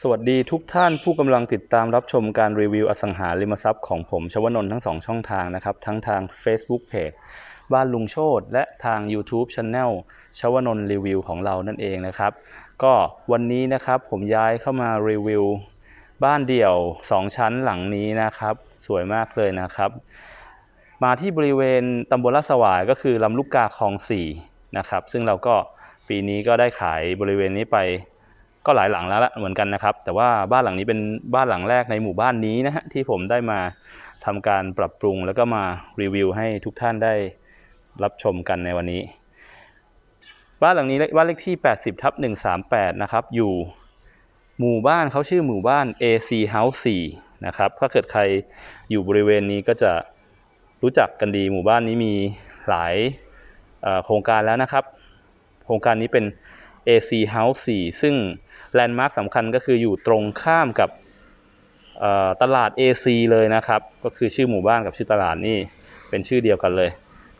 สวัสดีทุกท่านผู้กำลังติดตามรับชมการรีวิวอสังหาริมทรัพย์ของผมชวนนท์ทั้งสองช่องทางนะครับ ทั้งทาง Facebook Page บ้านลุงโชตและทาง YouTube Channel ชวนนท์รีวิวของเรานั่นเองนะครับ ก็วันนี้นะครับผมย้ายเข้ามารีวิวบ้านเดี่ยว 2 ชั้นหลังนี้นะครับ สวยมากเลยนะครับ มาที่บริเวณตำบลลาดสวายก็คือลำลูกกาคลอง4นะครับซึ่งเราก็ปีนี้ก็ได้ขายบริเวณนี้ไป ก็หลายหลังแล้วละเหมือนกันนะครับ แต่ว่าบ้านหลังนี้เป็นบ้านหลังแรกในหมู่บ้านนี้นะฮะที่ผมได้มาทำการปรับปรุงแล้วก็มารีวิวให้ทุกท่านได้รับชมกันในวันนี้ บ้านหลังนี้บ้านเลขที่ 80ทับ138 นะครับ อยู่หมู่บ้านเขาชื่อหมู่บ้าน AC House 4นะครับถ้าเกิดใครอยู่บริเวณนี้ก็จะรู้จักกันดีหมู่บ้านนี้มีหลายโครงการแล้วนะครับ โครงการนี้เป็น AC House 4 ซึ่งแลนด์มาร์คสำคัญก็คืออยู่ตรงข้ามกับตลาด AC เลยนะครับ ก็คือชื่อหมู่บ้านกับชื่อตลาดนี่เป็นชื่อเดียวกันเลย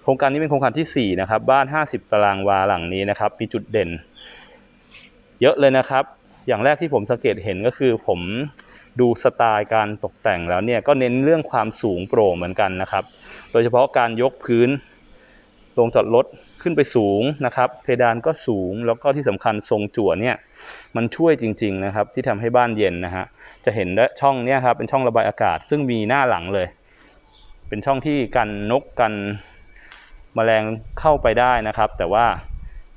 โครงการนี้เป็นโครงการที่ 4 นะครับ บ้าน 50 ตารางวาหลังนี้นะครับ มีจุดเด่น เยอะเลยนะครับ อย่างแรกที่ผมสังเกตเห็นก็คือผมดูสไตล์การตกแต่งแล้วเนี่ยก็เน้นเรื่องความสูงโปร่งเหมือนกันนะครับ โดยเฉพาะการยกพื้นลงจอดรถ ขึ้นไปสูงนะครับ เพดานก็สูงแล้วก็ที่สำคัญทรงจั่วเนี่ยมันช่วยจริง ๆนะครับ ที่ทำให้บ้านเย็นนะฮะจะเห็นได้ช่องเนี่ยครับเป็นช่องระบายอากาศ ซึ่งมีหน้าหลังเลย เป็นช่องที่กันนกกันแมลงเข้าไปได้นะครับ แต่ว่า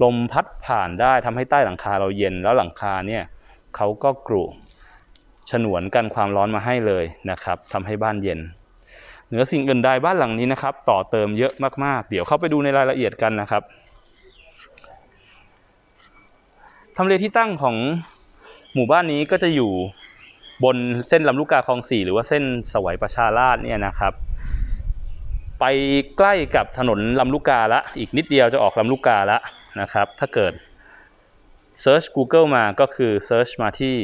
ลมพัดผ่านได้ทำให้ใต้หลังคาเราเย็นแล้วหลังคาเนี่ยเขาก็กรุฉนวนกันความร้อนมาให้เลยนะครับทำให้บ้านเย็น เหนือสิ่งอื่นใดบ้านหลังนี้นะครับ ต่อเติมเยอะมากๆ เดี๋ยวเข้าไปดูในรายละเอียดกันนะครับทำเลที่ตั้งของหมู่บ้านนี้ก็จะอยู่บนเส้นลำลูกกาคลองสี่หรือว่าเส้นสวัยประชาราษฎร์เนี่ยนะครับ ไปใกล้กับถนนลำลูกกาละ อีกนิดเดียวจะออกลำลูกกาละนะครับ ถ้าเกิด Search Google มาก็คือ Search มาที่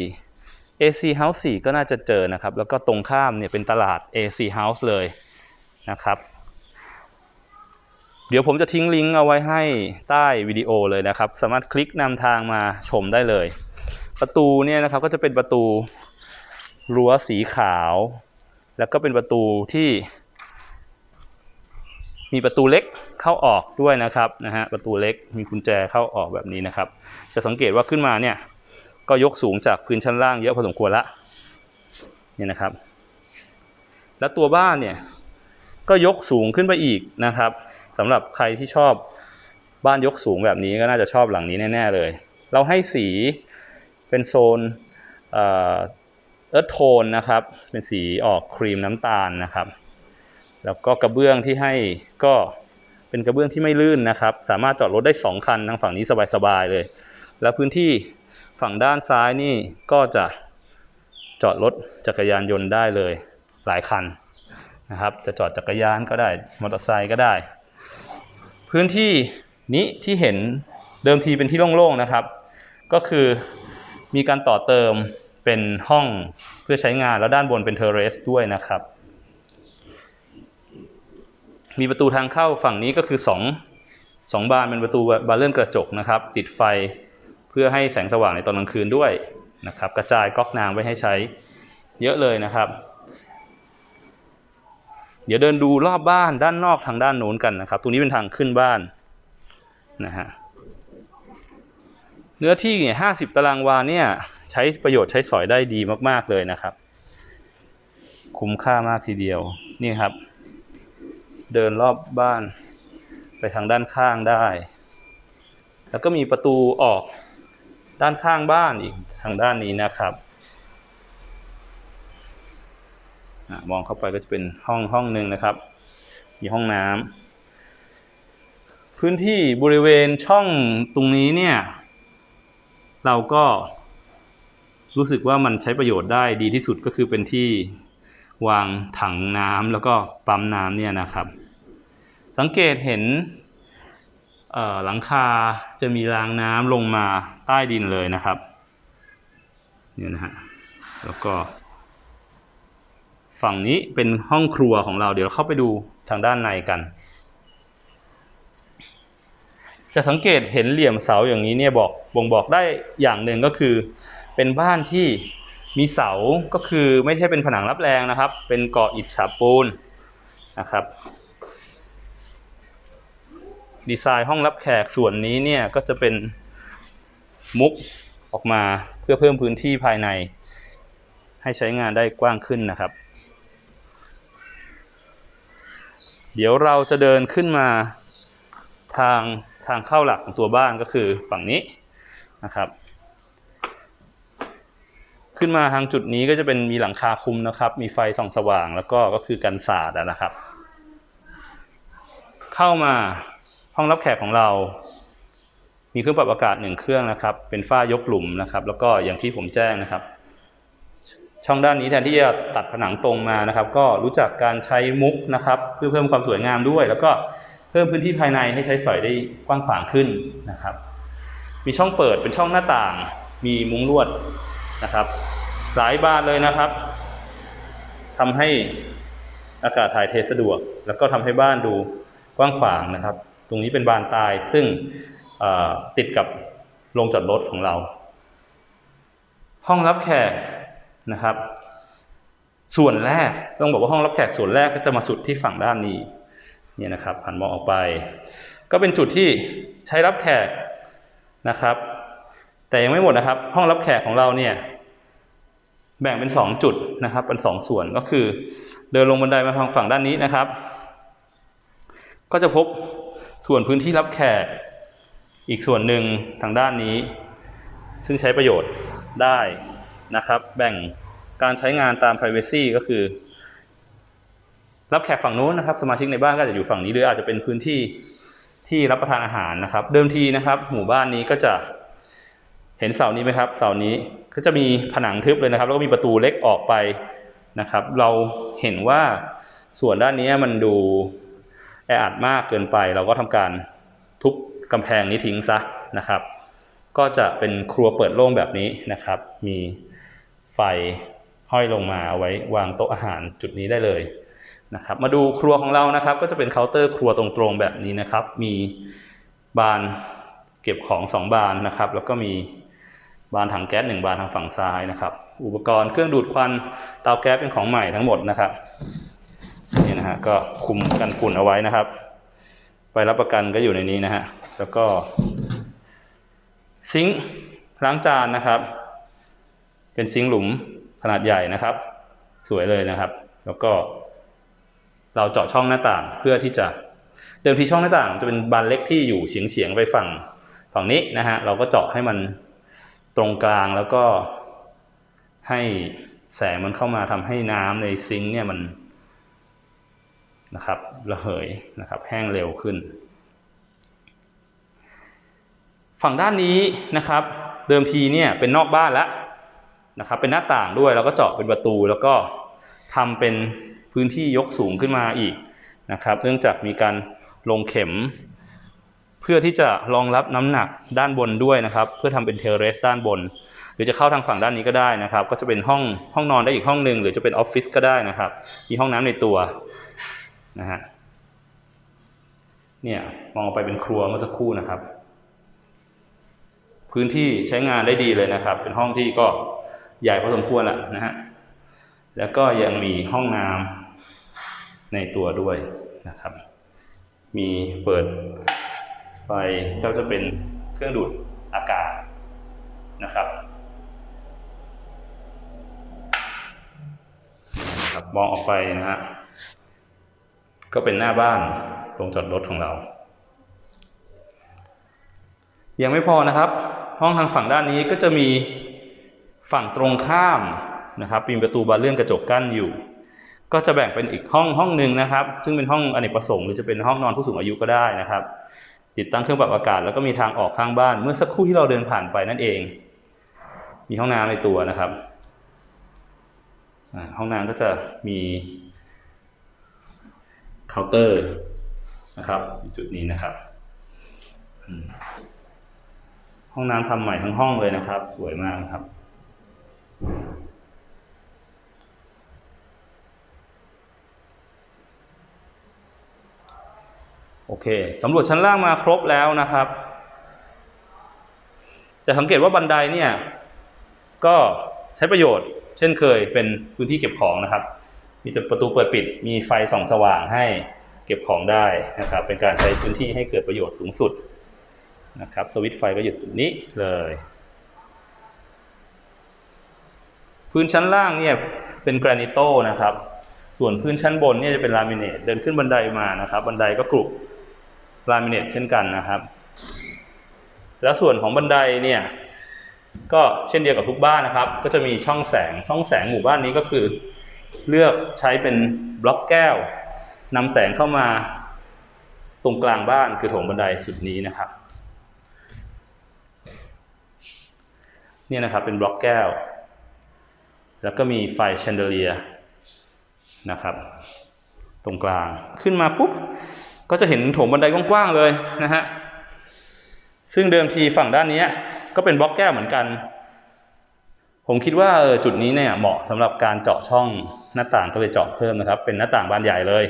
AC House 4 ก็น่าจะเจอนะครับ แล้วก็ตรงข้ามเนี่ยเป็นตลาด AC House เลยนะครับ เดี๋ยวผมจะทิ้งลิงก์เอาไว้ให้ใต้วิดีโอเลยนะครับ สามารถคลิกนำทางมาชมได้เลย ประตูเนี่ยนะครับก็จะเป็นประตูรั้วสีขาว แล้วก็เป็นประตูที่ มีประตูเล็กเข้าออกด้วยนะครับนะฮะประตูเล็กมีกุญแจเข้าออกแบบนี้นะครับ จะสังเกตว่าขึ้นมาเนี่ย ก็ยกสูงจากพื้นชั้นล่างเยอะพอสมควรละเนี่ยนะครับ แล้วตัวบ้านเนี่ยก็ยกสูงขึ้นไปอีกนะครับสำหรับใครที่ชอบบ้านยกสูงแบบนี้ก็น่าจะชอบหลังนี้แน่ๆเลย เราให้สีเป็นโซนเอ่อเอิร์ธโทนนะครับ เป็นสีออกครีมน้ำตาลนะครับ แล้วก็กระเบื้องที่ให้ก็เป็นกระเบื้องที่ไม่ลื่นนะครับ สามารถจอดรถได้สองคันทางฝั่งนี้สบายๆเลย แล้วพื้นที่ ฝั่งด้านซ้ายนี่ก็จะจอดรถจักรยานยนต์ได้เลยหลายคันนะครับ จะจอดจักรยานก็ได้มอเตอร์ไซค์ก็ได้ พื้นที่นี้ที่เห็นเดิมทีเป็นที่โล่งๆนะครับ ก็คือมีการต่อเติมเป็นห้องเพื่อใช้งานแล้วด้านบนเป็นเทอร์เรสด้วยนะครับ มีประตูทางเข้าฝั่งนี้ก็คือสองสองบานเป็นประตูบานเลื่อนกระจกนะครับ ติดไฟ เพื่อให้แสงสว่างในตอนกลางคืนด้วยนะครับ กระจายก๊อกน้ำไว้ให้ใช้เยอะเลยนะครับ เดี๋ยวเดินดูรอบบ้านด้านนอกทางด้านโน้นกันนะครับ ตรงนี้เป็นทางขึ้นบ้านนะฮะเนื้อที่เนี่ยห้าสิบตารางวาเนี่ยใช้ประโยชน์ใช้สอยได้ดีมากๆเลยนะครับ คุ้มค่ามากทีเดียวนี่ครับ เดินรอบบ้านไปทางด้านข้างได้ แล้วก็มีประตูออก ด้านข้างบ้านอีกทางด้านนี้นะครับอมองเข้าไปก็จะเป็นห้องห้องหนึ่งนะครับ มีห้องน้ำพื้นที่บริเวณช่องตรงนี้เนี่ย เราก็รู้สึกว่ามันใช้ประโยชน์ได้ดีที่สุดก็คือเป็นที่วางถังน้ำแล้วก็ปั๊มน้ำเนี่ยนะครับ สังเกตเห็น หลังคาจะมีรางน้ำลงมาใต้ดินเลยนะครับเนี่ยนะฮะแล้วก็ ฝั่งนี้เป็นห้องครัวของเราเดี๋ยวเข้าไปดูทางด้านในกัน จะสังเกตเห็นเหลี่ยมเสาอย่างนี้เนี่ยบอกบ่งบอกได้อย่างหนึ่งก็คือ เป็นบ้านที่มีเสาก็คือไม่ใช่เป็นผนังรับแรงนะครับ เป็นเกาะอิฐฉาบปูนนะครับ ดีไซน์ห้องรับแขกส่วนนี้เนี่ยก็จะเป็นมุกออกมาเพื่อเพิ่มพื้นที่ภายใน ให้ใช้งานได้กว้างขึ้นนะครับ เดี๋ยวเราจะเดินขึ้นมาทางทางเข้าหลักของตัวบ้านก็คือฝั่งนี้นะครับ ขึ้นมาทางจุดนี้ก็จะเป็นมีหลังคาคุมนะครับ มีไฟส่องสว่างแล้วก็ก็คือกันศาสตร์นะครับ เข้ามา ห้องรับแขกของเรา มีเครื่องปรับอากาศหนึ่งเครื่องนะครับ เป็นฝ้ายกหลุมนะครับ แล้วก็อย่างที่ผมแจ้งนะครับ ช่องด้านนี้แทนที่จะตัดผนังตรงมานะครับ ก็รู้จักการใช้มุกนะครับ เพื่อเพิ่มความสวยงามด้วย แล้วก็เพิ่มพื้นที่ภายในให้ใช้สอยได้กว้างขวางขึ้นนะครับ มีช่องเปิดเป็นช่องหน้าต่าง มีมุ้งลวดนะครับ หลายบานเลยนะครับทำให้อากาศถ่ายเทสะดวก แล้วก็ทำให้บ้านดูกว้างขวางนะครับ ตรงนี้เป็นบานตายซึ่งติดกับโรงจอดรถของเรา ห้องรับแขกนะครับ ส่วนแรกต้องบอกว่าห้องรับแขกส่วนแรกก็จะมาสุดที่ฝั่งด้านนี้เนี่ยนะครับหันมองออกไป ก็เป็นจุดที่ใช้รับแขกนะครับ แต่ยังไม่หมดนะครับ ห้องรับแขกของเราเนี่ยแบ่งเป็นสองจุดนะครับ เป็นสองส่วนก็คือ เดินลงบันไดมาทางฝั่งด้านนี้นะครับ ก็จะพบ ส่วนพื้นที่รับแขกอีกส่วนหนึ่งทางด้านนี้ ซึ่งใช้ประโยชน์ได้นะครับ แบ่งการใช้งานตาม privacy ก็คือ รับแขกฝั่งนู้นนะครับ สมาชิกในบ้านก็จะอยู่ฝั่งนี้หรืออาจจะเป็นพื้นที่ที่รับประทานอาหารนะครับ เดิมทีนะครับ หมู่บ้านนี้ก็จะเห็นเสานี้ไหมครับ เสานี้ก็จะมีผนังทึบเลยนะครับ แล้วก็มีประตูเล็กออกไปนะครับ เราเห็นว่าส่วนด้านนี้มันดู ออัดมากเกินไป เราก็ทำการทุบกำแพงนี้ทิ้งซะนะครับ ก็จะเป็นครัวเปิดโล่งแบบนี้นะครับ มีไฟห้อยลงมาเอาไว้วางโต๊ะอาหารจุดนี้ได้เลยนะครับ มาดูครัวของเรานะครับ ก็จะเป็นเคาน์เตอร์ครัวตรงๆแบบนี้นะครับ มีบานเก็บของสองบานนะครับ แล้วก็มีบานถังแก๊สหนึ่งบานทางฝั่งซ้ายนะครับ อุปกรณ์เครื่องดูดควันเตาแก๊สเป็นของใหม่ทั้งหมดนะครับ นี่นะฮะก็คุมกันฝุ่นเอาไว้นะครับใบรับประกันก็อยู่ในนี้นะฮะแล้วก็ ซิงค์ล้างจานนะครับ เป็นซิงค์หลุมขนาดใหญ่นะครับ สวยเลยนะครับ แล้วก็ เราเจาะช่องหน้าต่างเพื่อที่จะเดิมทีช่องหน้าต่างจะเป็นบานเล็กที่อยู่เฉียงเฉียงๆไปฝั่งฝั่งนี้นะฮะเราก็เจาะให้มันตรงกลางแล้วก็ให้แสงมันเข้ามาทำให้น้ำในซิงค์เนี่ยมัน นะครับระเหยนะครับแห้งเร็วขึ้น ฝั่งด้านนี้นะครับเดิมทีเนี่ยเป็นนอกบ้านแล้วนะครับเป็นหน้าต่างด้วยแล้วก็เจาะเป็นประตูแล้วก็ทำเป็นพื้นที่ยกสูงขึ้นมาอีกนะครับเนื่องจากมีการลงเข็ม เพื่อที่จะรองรับน้ำหนักด้านบนด้วยนะครับ เพื่อทำเป็นเทเรสด้านบน หรือจะเข้าทางฝั่งด้านนี้ก็ได้นะครับ ก็จะเป็นห้องห้องนอนได้อีกห้องหนึ่งหรือจะเป็นออฟฟิศก็ได้นะครับ มีห้องน้ำในตัว นะฮะเนี่ยมองออกไปเป็นครัวเมื่อสักครู่นะครับ พื้นที่ใช้งานได้ดีเลยนะครับ เป็นห้องที่ก็ใหญ่พอสมควรแหละนะฮะแล้วก็ยังมีห้องน้ำในตัวด้วยนะครับ มีเปิดไฟก็จะเป็นเครื่องดูดอากาศนะครับนะครับมองออกไปนะฮะ ก็เป็นหน้าบ้านโรงจอดรถของเรา ยังไม่พอนะครับ ห้องทางฝั่งด้านนี้ก็จะมีฝั่งตรงข้ามนะครับมีประตูบานเลื่อนกระจกกั้นอยู่ ก็จะแบ่งเป็นอีกห้องห้องหนึ่งนะครับ ซึ่งเป็นห้องอเนกประสงค์หรือจะเป็นห้องนอนผู้สูงอายุก็ได้นะครับ ติดตั้งเครื่องปรับอากาศแล้วก็มีทางออกข้างบ้านเมื่อสักครู่ที่เราเดินผ่านไปนั่นเอง มีห้องน้ำในตัวนะครับห้องน้ำก็จะมี เคาน์เตอร์นะครับจุดนี้นะครับห้องน้ำทำใหม่ทั้งห้องเลยนะครับ สวยมากครับโอเคสำรวจชั้นล่างมาครบแล้วนะครับ จะสังเกตว่าบันไดเนี่ย ก็ใช้ประโยชน์ เช่นเคยเป็นพื้นที่เก็บของนะครับ มีประตูเปิดปิด มีไฟส่องสว่างให้เก็บของได้นะครับ เป็นการใช้พื้นที่ให้เกิดประโยชน์สูงสุดนะครับ สวิตช์ไฟก็อยู่ตรงนี้เลย พื้นชั้นล่างเนี่ยเป็นแกรนิโตนะครับ ส่วนพื้นชั้นบนเนี่ยจะเป็นลามิเนต เดินขึ้นบันไดมานะครับ บันไดก็กรุบลามิเนตเช่นกันนะครับ แล้วส่วนของบันไดเนี่ยก็เช่นเดียวกับทุกบ้านนะครับ ก็จะมีช่องแสง ช่องแสงหมู่บ้านนี้ก็คือ เลือกใช้เป็นบล็อกแก้วนำแสงเข้ามาตรงกลางบ้านคือโถงบันไดสุดนี้นะครับเนี่ยนะครับเป็นบล็อกแก้ว แล้วก็มีไฟแชนเดเลียนะครับ ตรงกลางขึ้นมาปุ๊บ ก็จะเห็นโถงบันไดกว้างๆเลยนะฮะซึ่งเดิมทีฝั่งด้านนี้ก็เป็นบล็อกแก้วเหมือนกัน ผมคิดว่าจุดนี้เนี่ยเหมาะสำหรับการเจาะช่องหน้าต่างก็เลยเจาะเพิ่มนะครับ เป็นหน้าต่างบานใหญ่เลย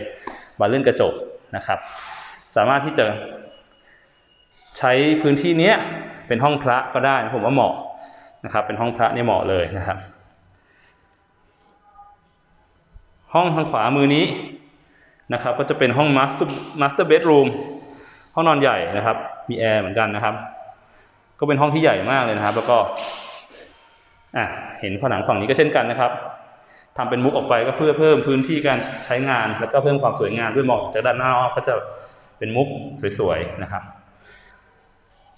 บานเลื่อนกระจกนะครับ สามารถที่จะใช้พื้นที่เนี้ยเป็นห้องพระก็ได้ผมว่าเหมาะนะครับ เป็นห้องพระเนี่ยเหมาะเลยนะครับ ห้องทางขวามือนี้นะครับ ก็จะเป็นห้อง master master bedroom ห้องนอนใหญ่นะครับ มีแอร์เหมือนกันนะครับ ก็เป็นห้องที่ใหญ่มากเลยนะครับ แล้วก็ อะเห็นผนังฝั่งนี้ก็เช่นกันนะครับทำเป็นมุกออกไปก็เพื่อเพิ่มพื้นที่การใช้งาน แล้วก็เพิ่มความสวยงามด้วยมองจากด้านหน้าก็จะเป็นมุกสวยๆนะครับ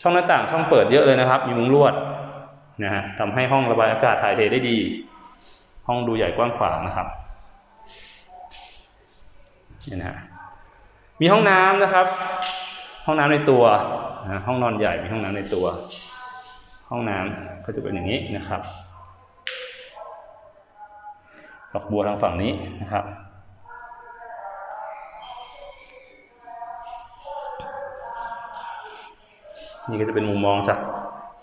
ช่องหน้าต่างช่องเปิดเยอะเลยนะครับ มีมุ้งลวดนะฮะทำให้ห้องระบายอากาศถ่ายเทได้ดี ห้องดูใหญ่กว้างขวางนะครับนี่นะมีห้องน้ำนะครับ ห้องน้ำในตัวห้องนอนใหญ่มีห้องน้ำในตัว ห้องน้ำก็จะเป็นอย่างนี้นะครับดอกบัวทางฝั่งนี้นะครับนี่ก็จะเป็นมุมมองจาก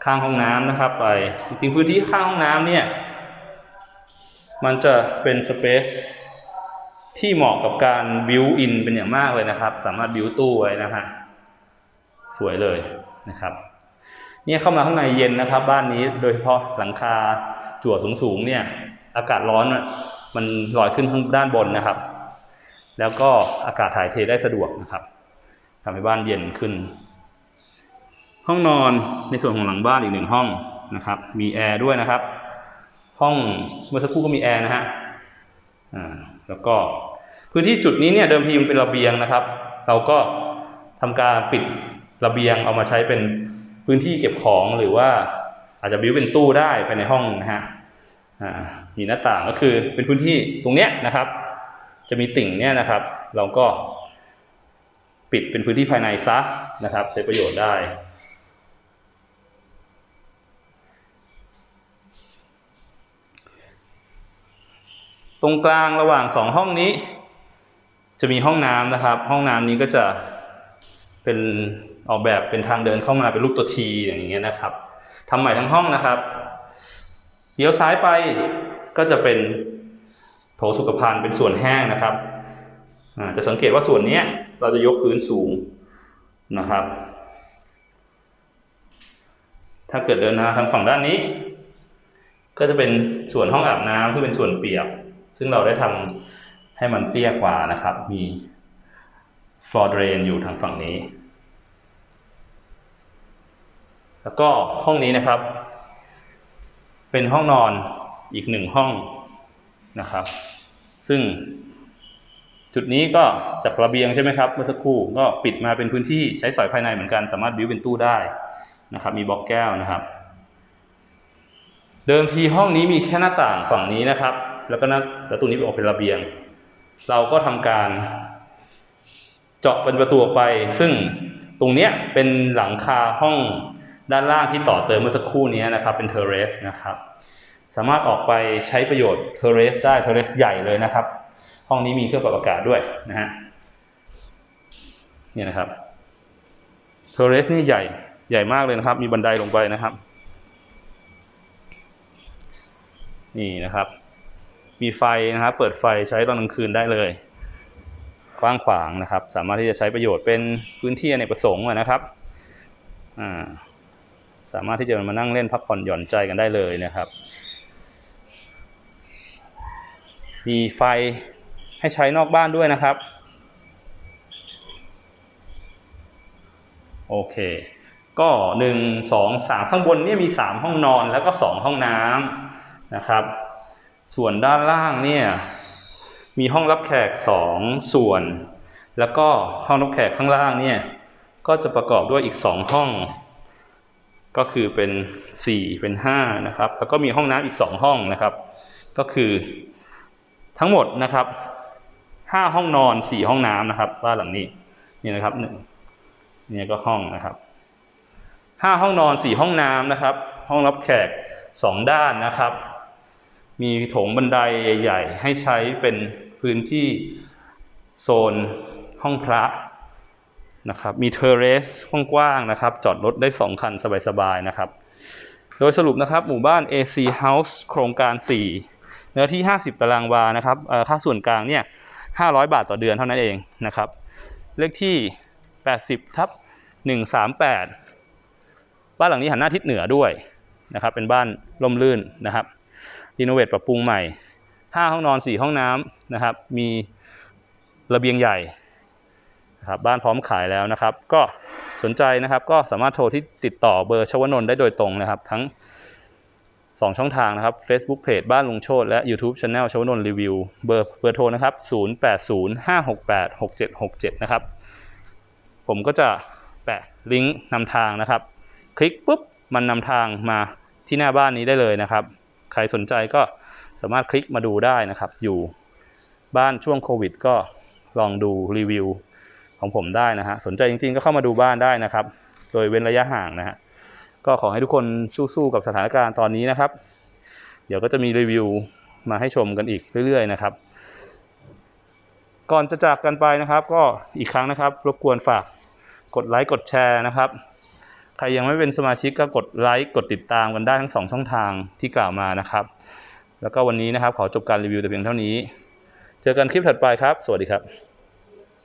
ข้างห้องน้ำนะครับ ไปจริงๆพื้นที่ข้างห้องน้ำเนี่ยมันจะเป็นสเปซที่เหมาะกับการบิวอินเป็นอย่างมากเลยนะครับ สามารถบิวตู้ไว้นะฮะสวยเลยนะครับ เนี่ยเข้ามาข้างในเย็นนะครับ บ้านนี้โดยเฉพาะหลังคาจั่วสูงๆเนี่ยอากาศร้อนมันลอยขึ้นข้างด้านบนนะครับ แล้วก็อากาศถ่ายเทได้สะดวกนะครับทำให้บ้านเย็นขึ้น ห้องนอนในส่วนของหลังบ้านอีกหนึ่งห้องนะครับ มีแอร์ด้วยนะครับ ห้องเมื่อสักครู่ก็มีแอร์นะฮะอ่าแล้วก็พื้นที่จุดนี้เนี่ยเดิมทีมันเป็นระเบียงนะครับ เราก็ทำการปิดระเบียงเอามาใช้เป็น พื้นที่เก็บของหรือว่าอาจจะบิวเป็นตู้ได้ภายในห้องนะฮะมีหน้าต่างก็คือเป็นพื้นที่ตรงเนี้ยนะครับ จะมีติ่งเนี่ยนะครับ เราก็ปิดเป็นพื้นที่ภายในซะนะครับ ใช้ประโยชน์ได้ตรงกลางระหว่างสองห้องนี้ จะมีห้องน้ำนะครับ ห้องน้ำนี้ก็จะเป็น ออกแบบเป็นทางเดินเข้ามาเป็นรูปตัวทีอย่างเงี้ยนะครับทำใหม่ทั้งห้องนะครับเลี้ยวซ้ายไปก็จะเป็นโถสุขภัณฑ์เป็นส่วนแห้งนะครับจะสังเกตว่าส่วนนี้เราจะยกพื้นสูงนะครับ ถ้าเกิดเดินมาทางฝั่งด้านนี้ ก็จะเป็นส่วนห้องอาบน้ำซึ่งเป็นส่วนเปียก ซึ่งเราได้ทำให้มันเตี้ยกว่านะครับ มีฟลอร์เดรนอยู่ทางฝั่งนี้ แล้วก็ห้องนี้นะครับ เป็นห้องนอนอีกหนึ่งห้องนะครับ ซึ่งจุดนี้ก็จากระเบียงใช่ไหมครับเมื่อสักครู่ก็ปิดมาเป็นพื้นที่ใช้สอยภายในเหมือนกันสามารถบิวเป็นตู้ได้นะครับ มีบล็อกแก้วนะครับ เดิมทีห้องนี้มีแค่หน้าต่างฝั่งนี้นะครับ แล้วก็หน้าแล้วตรงนี้ออกเป็นระเบียง เราก็ทำการ เจาะเป็นประตูออกไป ซึ่งตรงเนี้ยเป็นหลังคาห้อง ด้านล่างที่ต่อเติมเมื่อสักครู่นี้นะครับเป็นเทอเรสนะครับ สามารถออกไปใช้ประโยชน์เทอเรสได้เทอเรสใหญ่เลยนะครับ ห้องนี้มีเครื่องปรับอากาศด้วยนะฮะนี่นะครับเทอเรสนี่ใหญ่ใหญ่มากเลยนะครับ มีบันไดลงไปนะครับ นี่นะครับ มีไฟนะครับ เปิดไฟใช้ตอนกลางคืนได้เลยกว้างขวางนะครับ สามารถที่จะใช้ประโยชน์เป็นพื้นที่อเนกประสงค์นะครับ อ่า สามารถที่จะมานั่งเล่นพักผ่อนหย่อนใจกันได้เลยนะครับ มีไฟให้ใช้นอกบ้านด้วยนะครับ โอเค ก็หนึ่งสองสามข้างบนเนี่ยมีสามห้องนอนแล้วก็สองห้องน้ำนะครับ ส่วนด้านล่างเนี่ยมีห้องรับแขกสองส่วน แล้วก็ห้องรับแขกข้างล่างเนี่ยก็จะประกอบด้วยอีกสองห้อง ก็คือเป็นสี่เป็นห้านะครับแล้วก็มีห้องน้ำอีกสองห้องนะครับ ก็คือทั้งหมดนะครับห้าห้องนอนสี่ห้องน้ำนะครับบ้านหลังนี้นี่นะครับหนึ่งนี่ก็ห้องนะครับห้าห้องนอนสี่ห้องน้ำนะครับ ห้องรับแขกสองด้านนะครับ มีโถงบันไดใหญ่ ๆ ให้ใช้เป็นพื้นที่โซนห้องพระ นะครับมีเทอร์เรสกว้างๆนะครับ จอดรถได้สองคันสบายๆนะครับ โดยสรุปนะครับหมู่บ้าน AC House โครงการ 4 เนื้อที่ 50 ตารางวานะครับค่าส่วนกลางเนี่ย500 บาทต่อเดือนเท่านั้นเองนะครับ เลขที่ 80ทับ138 บ้านหลังนี้หันหน้าทิศเหนือด้วยนะครับ เป็นบ้านร่มรื่นนะครับรีโนเวทปรับปรุงใหม่ 5 ห้องนอน 4 ห้องน้ำนะครับ มีระเบียงใหญ่ นะครับบ้านพร้อมขายแล้วนะครับ ก็สนใจนะครับก็สามารถโทรที่ติดต่อเบอร์ชวนนท์ได้โดยตรงนะครับ ทั้ง 2 ช่องทางนะครับ Facebook Page บ้านลุงโชตและ YouTube Channel ชวนนท์รีวิวเบอร์เบอร์โทรนะครับ 0805686767 นะครับ ผมก็จะแปะลิงก์นำทางนะครับ คลิกปุ๊บมันนำทางมาที่หน้าบ้านนี้ได้เลยนะครับ ใครสนใจก็สามารถคลิกมาดูได้นะครับ อยู่บ้านช่วงโควิดก็ลองดูรีวิว ของผมได้นะฮะสนใจจริงๆ ก็เข้ามาดูบ้านได้นะครับ โดยเว้นระยะห่างนะฮะก็ขอให้ทุกคนสู้ๆกับสถานการณ์ตอนนี้นะครับ เดี๋ยวก็จะมีรีวิวมาให้ชมกันอีกเรื่อยๆนะครับ ก่อนจะจากกันไปนะครับ ก็อีกครั้งนะครับรบกวนฝากกดไลค์กดแชร์นะครับ ใครยังไม่เป็นสมาชิกก็กดไลค์กดติดตามกันได้ทั้งสองช่องทางที่กล่าวมานะครับ แล้วก็วันนี้นะครับขอจบการรีวิวแต่เพียงเท่านี้ เจอกันคลิปถัดไปครับ สวัสดีครับ